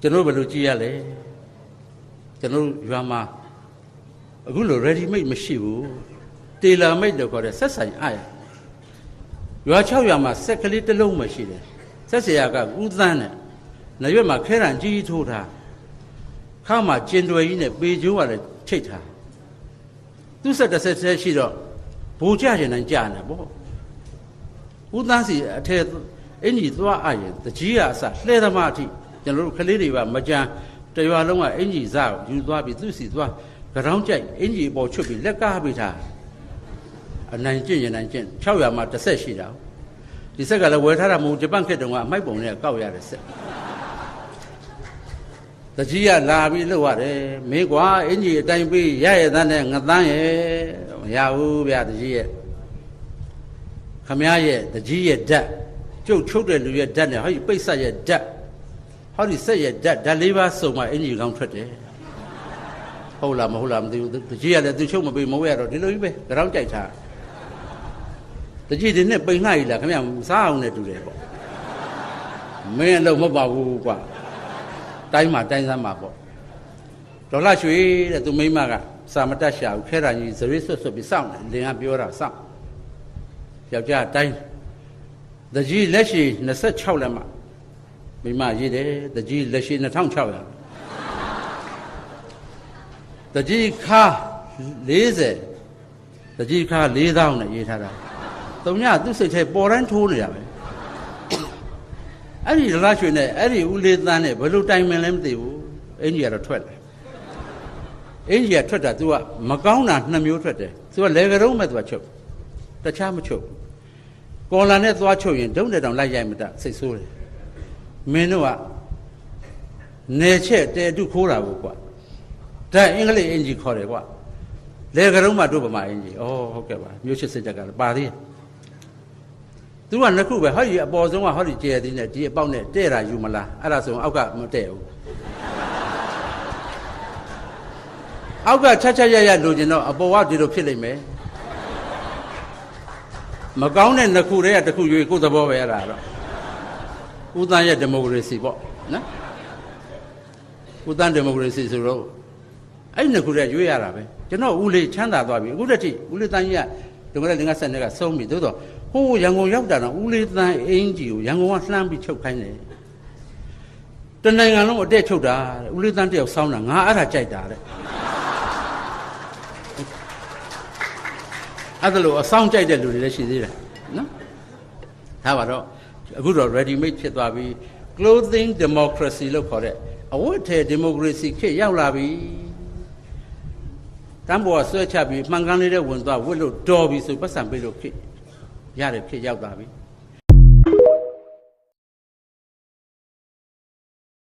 ကျွန်တော်ဘယ်လိုကြည့်ရလဲကျွန်တော်ရွာမှာအခုလို ready made မရှိဘူးတေလာ made လို့ခေါ်တဲ့ဆက်ဆိုင်အားရရွာ6ရွာမှာဆက်ကလေးတစ်လုံးမှရှိတယ်ဆက်ဆရာကဦးသန်းနဲ့နရွက်မှာခဲရန်ကြီးထိုးထားခါမှာကျင်တွယ်ကြီးနဲ့ပေကျိုးကလည်းချိတ်ထားသူ့ဆက်တစ်ဆက်ဆက်ရှိတော့ဘူကြကျင်နိုင်ကြာနေပေါ့ဦးသန်းစီအထက်အင်ကြီးသွားအရင်တကြီးကအစလှဲသမားအထိ ကျွန်တော်တို့ကလေးတွေကမကြမ်းတရွာလုံးကအင်ကြီးစားကိုယူသွားပြီးသူ့စီသွားကြောင်ကြိုက်အင်ကြီးအပေါ်ချွတ်ပြီးလက်ကားပေးထားအနိုင်ကျင့်ရင်နိုင်ကျင့်6ရွာမှာတစ်ဆက်ရှိတာဒီဆက်ကလည်းဝယ်ထားတာမဟုတ်ဂျပန်ခေတ်တုန်းကအမိုက်ပုံနဲ့ကောက်ရတဲ့ဆက်တကြီးကလာပြီးလှုပ်ရတယ်မင်းကွာအင်ကြီးအတိုင်းပေးရရတဲ့နဲ့ငသန်းရဲ့မရဘူးဗျာတကြီးရဲ့ခမည်းရဲ့တကြီးရဲ့ဓာတ်ကျုပ်ချုပ်တဲ့လူရဲ့ဓာတ်နဲ့ဟောဒီပိတ်ဆက်ရဲ့ဓာတ် ဟောဒီဆက်ရဲ့ဓာတ်ဓာတ်လေးပါးစုံမှအင်ကြီးကောင်းထွက်တယ်ဟုတ်လားမဟုတ်လားမသိဘူးတကြီးကလည်းသူချုပ်မပေးမဟုတ်ရတော့ဒီလိုကြီးပဲကြောင်ကြိုက်ထားတကြီးဒီနဲ့ပိန်လှရည်လားခမည်းစားအောင်နဲ့တူတယ်ပေါ့မင်းအလုံးမပါဘူးကွာတိုင်းမှာတိုင်းစမ်းမှာပေါ့ဒေါ်လာရွှေတဲ့သူမိမကစာမတက်ရှာဘူးခဲတာကြီးဇရွေးဆွတ်ဆွတ်ပြီးစောင့်တယ်လင်ကပြောတာစောင့်ယောက်ျားတိုင်းတကြီးလက်ရှိ26လက်မှ မိမရေးတယ်တကြီးလက်ရှိ2600တကြီးခါ40တကြီးခါ4000နဲ့ရေးထားတာတုံညသူ့စိတ်ထဲပေါ်တိုင်းထိုးနေတာပဲအဲ့ဒီဒေါ်လာရွှေနဲ့အဲ့ဒီဦးလေးသန်းနဲ့ဘယ်လိုတိုင်မင်လဲမသိဘူးအင်ကြီးကတော့ထွက်တယ်အင်ကြီးကထွက်တာ तू ကမကောင်းတာနှစ်မျိုးထွက်တယ် तू ကလေကရုံးမဲ့ तू ကချုပ်တခြားမချုပ်ကော်လာနဲ့သွားချုပ်ရင်ဒုံးတဲ့တောင်လိုက်ရိုက်မတတ်စိတ်ဆိုးတယ် မင်းတို့ကနေချက်တဲတုခိုးတာကိုကွာဒါအင်္ဂလိပ်အင်ဂျီခေါ်တယ်ကွာလေကရုံးမှာတို့ဗမာအင်ဂျီဩဟုတ်ကဲ့ပါမျိုးချစ်စစ်တက်ကလည်းပါသေးတယ်သူကနှစ်ခုပဲဟောဒီအပေါ်ဆုံးကဟောဒီကျဲသေးနဲ့ဒီအပေါက်နဲ့တဲ့တာယူမလားအဲ့ဒါဆိုရင်အောက်ကမတဲ့ဘူးအောက်ကချက်ချက်ရရလိုချင်တော့အပေါ်ကဒီလိုဖြစ်လိမ့်မယ်မကောင်းတဲ့နှစ်ခုတည်းကတစ်ခုရွေးကိုယ်သဘောပဲအဲ့ဒါတော့ ဦးသန်းရဲ့ဒီမိုကရေစီပေါ့နော်ဦးသန်းဒီမိုကရေစီဆိုတော့အဲ့ဒီနှစ်ခုတည်းရွေးရတာပဲကျွန်တော်ဦးလေးချမ်းသာသွားပြီအခုတည်းထိဦးလေးတန်းကြီးကဒီကနေ့ငါဆက်နေကဆုံးပြီသို့တော့ဟိုးရန်ကုန်ရောက်တာတော့ဦးလေးတန်းအင်ကြီးကိုရန်ကုန်ကလှမ်းပြီးချုပ်ခိုင်းတယ်တနိုင်ငံလုံးအတက်ချုပ်တာတဲ့ဦးလေးတန်းတယောက်စောင်းတာငါအဲ့ဒါကြိုက်တာတဲ့အဲ့ဒါလို့အဆောင်ကြိုက်တဲ့လူတွေလည်းရှိသေးတယ်နော်ဒါပါတော့ အခုတော့ ready made ဖြစ်သွားပြီ clothing democracy လို့ခေါ်တဲ့အဝတ်ထည် democracy ခေတ်ရောက်လာပြီတန်းပေါ်ကဆွဲချပြီးမှန်ကန်လေးတဲ့ဝင်သွားဝတ်လို့တော်ပြီဆိုပတ်စံပေးလို့ခေတ်ရတယ်ခေတ်ရောက်လာပြီ